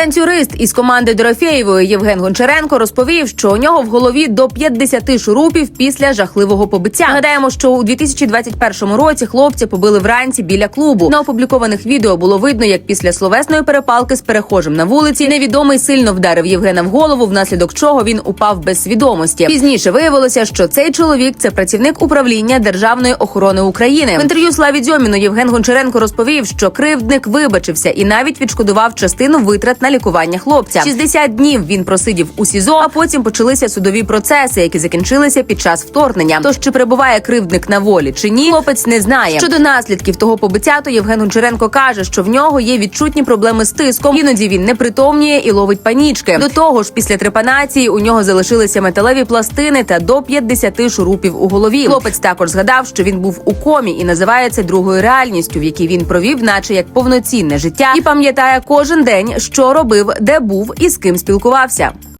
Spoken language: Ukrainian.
Танцюрист із команди Дорофєєвої Євген Гончаренко розповів, що у нього в голові до 50 шурупів після жахливого побиття. Нагадаємо, що у 2021 році хлопці побили вранці біля клубу. На опублікованих відео було видно, як після словесної перепалки з перехожим на вулиці невідомий сильно вдарив Євгена в голову, внаслідок чого він упав без свідомості. Пізніше виявилося, що цей чоловік це працівник управління державної охорони України. В інтерв'ю Славі Дзьоміну Євген Гончаренко розповів, що кривдник вибачився і навіть відшкодував частину витрат на лікування хлопця. 60 днів він просидів у СІЗО, а потім почалися судові процеси, які закінчилися під час вторгнення. Тож чи перебуває кривдник на волі чи ні, хлопець не знає. Щодо наслідків того побиття, то Євген Гончаренко каже, що в нього є відчутні проблеми з тиском. Іноді він не притомніє і ловить панічки. До того ж, після трепанації у нього залишилися металеві пластини та до 50 шурупів у голові. Хлопець також згадав, що він був у комі і називає це другою реальністю, в якій він провів, наче як повноцінне життя, і пам'ятає кожен день, що робив, де був і з ким спілкувався.